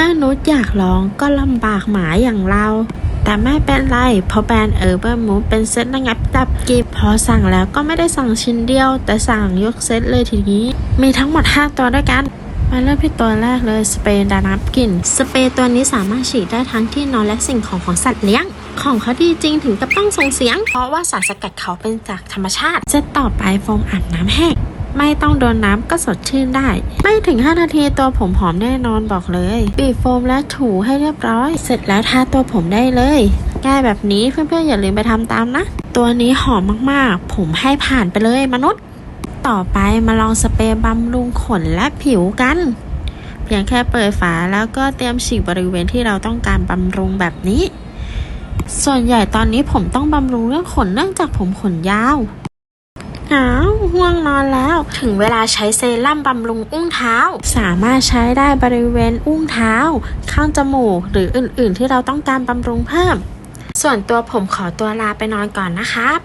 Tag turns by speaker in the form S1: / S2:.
S1: มื่อนุชอยากลองก็ลำบากหมาอย่างเรา แต่ไม่เป็นไร เพราะแบรนด์เออร์เบอร์มูเป็นเซตระงับดับกลินพอสั่งแล้วก็ไม่ได้สั่งชิ้นเดียว แต่สั่งยกเซตเลยทีนี้ มีทั้งหมด 5 ตัวด้วยกันมาเริ่มที่ตัวแรกเลยสเปรย์ดานับกลิ่น สเปรย์ตัวนี้สามารถฉีดได้ทั้งที่นอนและสิ่งของของสัตว์เลี้ยง ของเขาดีจริงถึงกับต้องส่งเสียง เพราะว่าสารสกัดเขาเป็นจากธรรมชาติเซตต่อไปโฟมอาบน้ำแห้ง ไม่ต้องโดนน้ำก็สดชื่นได้ ไม่ถึง 5 นาทีตัวผมหอมแน่นอนบอกเลย บีบโฟมและถูให้เรียบร้อย เสร็จแล้วทาตัวผมได้เลยง่ายแบบนี้เพื่อนๆอย่าลืมไปทำตามนะ ตัวนี้หอมมากๆ ผมให้ผ่านไปเลยมนุษย์ ต่อไปมาลองสเปรย์บำรุงขนและผิวกันเพียงแค่เปิดฝาแล้วก็เตรียมฉีดบริเวณที่เราต้องการบำรุงแบบนี้ ส่วนใหญ่ตอนนี้ผมต้องบำรุงเรื่องขนเนื่องจากผมขนยาวอ้าวห่วงนอนแล้ว ถึงเวลาใช้เซรั่มบำรุงอุ้งเท้า สามารถใช้ได้บริเวณอุ้งเท้า ข้างจมูก หรืออื่น ๆ ที่เราต้องการบำรุงเพิ่ม ส่วนตัวผมขอตัวลาไปนอนก่อนนะครับ